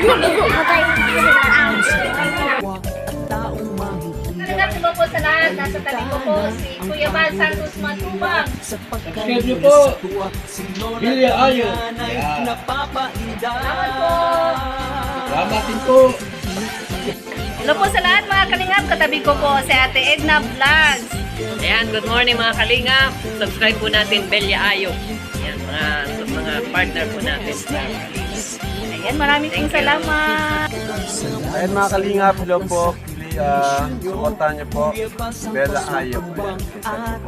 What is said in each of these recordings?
Bigo-bigo ko tayo. Magandang po po sa lahat. Nasa tabi ko po si Kuya Van Santos Matubang. Thank you po. Ilya Ayo. Salamat po. Salamat din po. Hello po sa lahat mga kalingap. Katabi ko po si Ate Edna Vlogs. Ayan, good morning mga kalingap. Subscribe po natin Belia Ayo. Ayan, mga, mga partner po natin sa Ayan, maraming salamat. Ayan mga kalingap, hello po. Uh, supportahan niyo po. Bella Ayo. Ayan.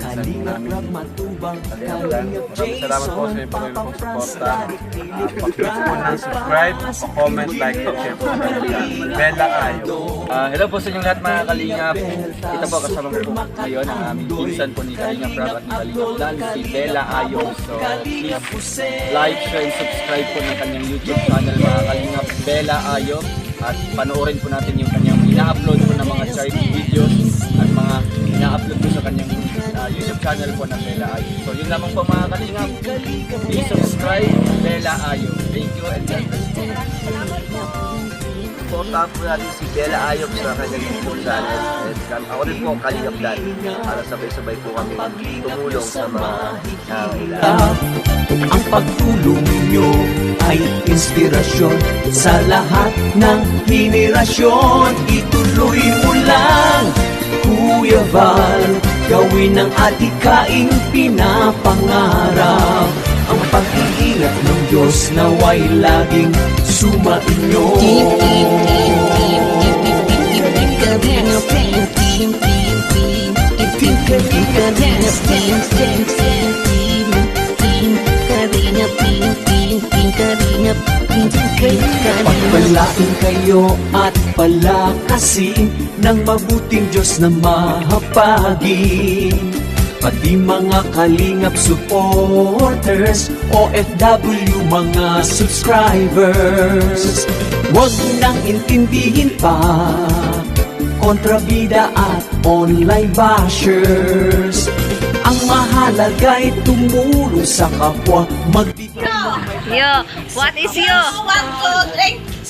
Isa po namin. Maraming salamat po sa inyong pong suporta. Uh, Pakiclick po ng subscribe, comment, like, and share po. Bella Ayo. Ah, hello po sa inyong lahat mga kalingap. Ito po kasama po ngayon ang aming pinsan po ni Kalingap Rob at ni Kalingap Dan, si Bella Ayo. So please like, share, and subscribe po ng kanyang YouTube channel mga kalingap Bella Ayo. At panoorin po natin yung kanyang ina-upload po ng mga charity videos at mga ina-upload po sa kanyang ah, YouTube channel po ng Bella Ayo. So yun lamang po mga kalingap. Please subscribe Bella Ayo. Thank you and God bless po. Supportahan po natin si Bella Ayop sa kanyang YouTube channel. And ako rin po Kalingap Dan para sabay-sabay po kami tumulong sa mga nangangailangan. Ang pagtulong ninyo ay inspirasyon sa lahat ng henerasyon. Ituloy mo lang, Kuya Val, gawin ang adikaing pinapangarap. Pag-iingat ng Diyos naway laging sumainyo. Pagpalain kayo at palakasin ng mabuting Diyos na mahapagin. Pati mga kalingap supporters, OFW mga subscribers. Huwag nang intindihin pa, kontrabida at online bashers. Ang mahalaga'y tumulong sa kapwa, magbibigay Yo, what is yo?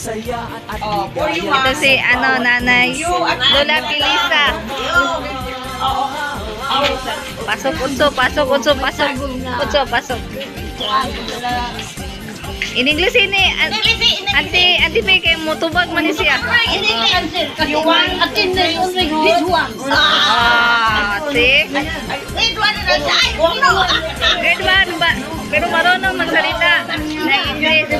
saya at Ito si ano, nanay Lola Pilisa. Pasok, utso, pasok, utso, pasok. Utso, pasok. In English ini, an- anti, anti may kay mo tubag man siya. Ah, see? Grade 1 ba? Pero marunong magsalita ng English.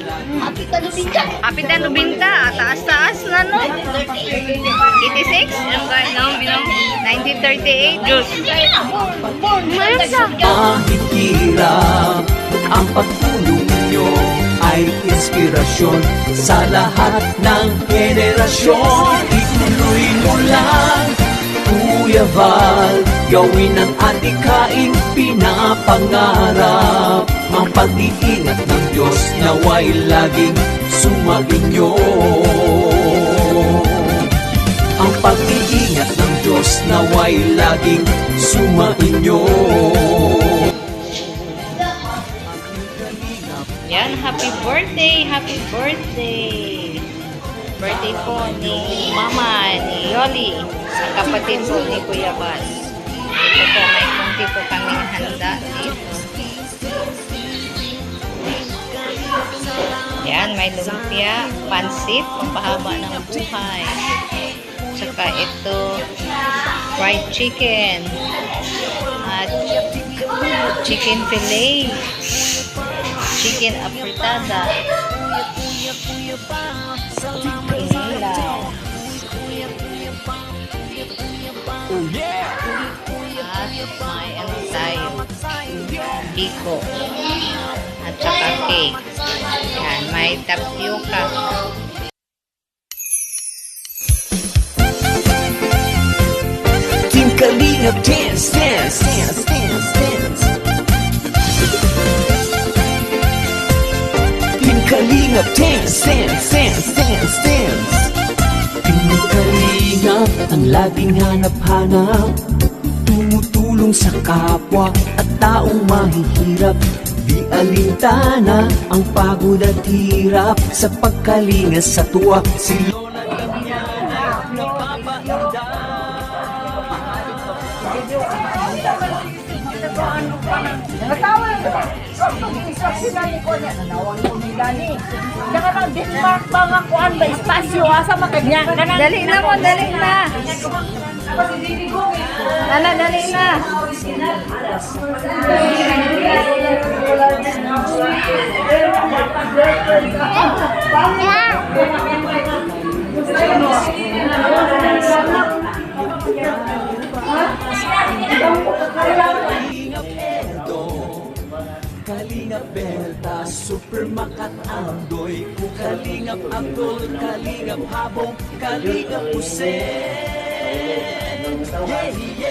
Apit na lubinta, taas-taas na no? 86? Ano ka, no? Binong? 1938? Diyos. Mayroon sa. Kahit hirap, ang pagtulong nyo ay inspirasyon sa lahat ng henerasyon. Ituloy mo lang, Kuya Val, gawin ang adikaing pinapangarap. Ang pag-iingat ng Diyos naway laging sumainyo. Ang pag-iingat ng Diyos naway laging sumainyo. Yan, happy birthday, happy birthday. Birthday po ni Mama, ni Yoli, sa kapatid po ni Kuya Bas. Ito po, may kunti po kaming handa dito. Yan, may lumpia, pansit, pampahaba ng buhay. Tsaka ito, fried chicken. At chicken fillet. Chicken apritada. Inilaw. At may ano tayo. Biko. At saka cake. Yan, may tapioca. Team Kalingap dance, dance, dance, dance, dance. Kalingap dance, dance, dance, dance, dance Kalingap ang laging hanap-hanap Tumutulong sa kapwa at taong mahihirap. Di alintana ang pagod at hirap. Sa pagkalinga sa tuwa Si Pag-instruction na ni ko niya, nanawang ko ni Dani. Saka nang Denmark pa nga kuan ba, espasyo, asa makagnya ka na. Dali na mo, dali na. Nana, dali na. Kalingap Belta Super Makat Andoy. Kalingap Abdul Kalingap Habong Kalingap Hussein. Yeah, yeah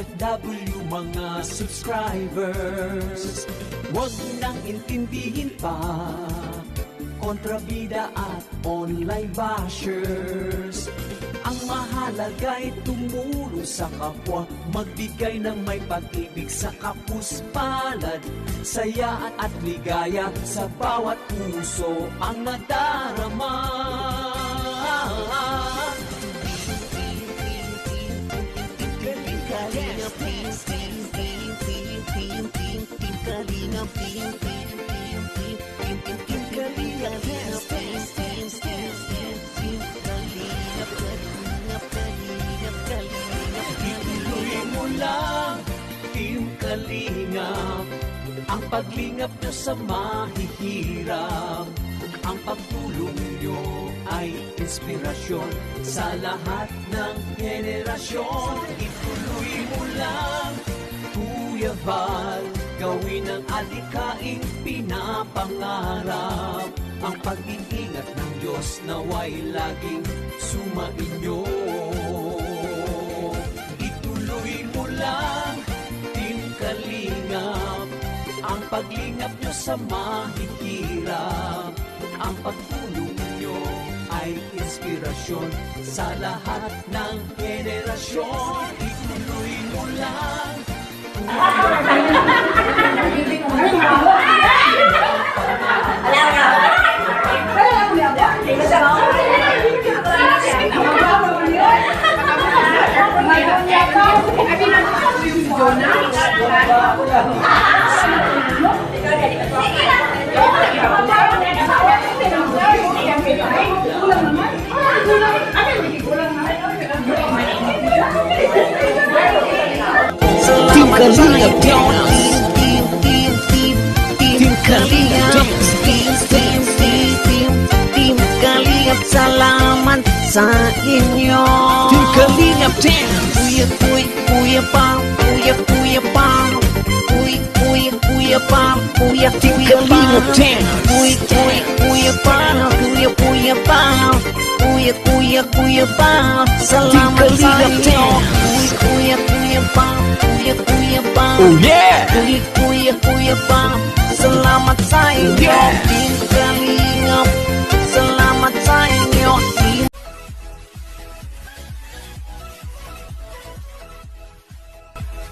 OFW mga subscribers. Huwag nang intindihin pa. Kontrabida at online bashers. Ang mahalaga'y tumulong sa kapwa. Magbigay ng may pag-ibig sa kapuspalad Saya at, ligaya sa bawat puso Ang nadarama Kalingap Ang paglingap nyo sa mahihirap. Ang pagtulong nyo ay inspirasyon Sa lahat ng henerasyon lang, Kuya Val Gawin ang alikaing pinapangarap. Ang pag-iingat ng Diyos naway laging sumainyo Ituloy mo lang, Team Kalingap. Ang paglingap nyo sa mahihirap. Ang pagtulong ay inspirasyon Sa lahat ng henerasyon. Ituloy mo lang. Team Kalingap Dance Team, team, team, team, team Kalingap Dance Team, team, team, team, team Kalingap Salamat sa inyo Team Kalingap Dance Kuya, kuya, kuya pa kuya, kuya pa Kuya, Team Kalingap Dance Kuya, kuya, kuya pa Kuya, kuya pa. Kuya, kuya, kuya pa. Salamat sa inyo Kuya, kuya, kuya pa Kuya, kuya pa. Oh yeah! Kuya, kuya, kuya pa. Salamat sa inyo Kalingap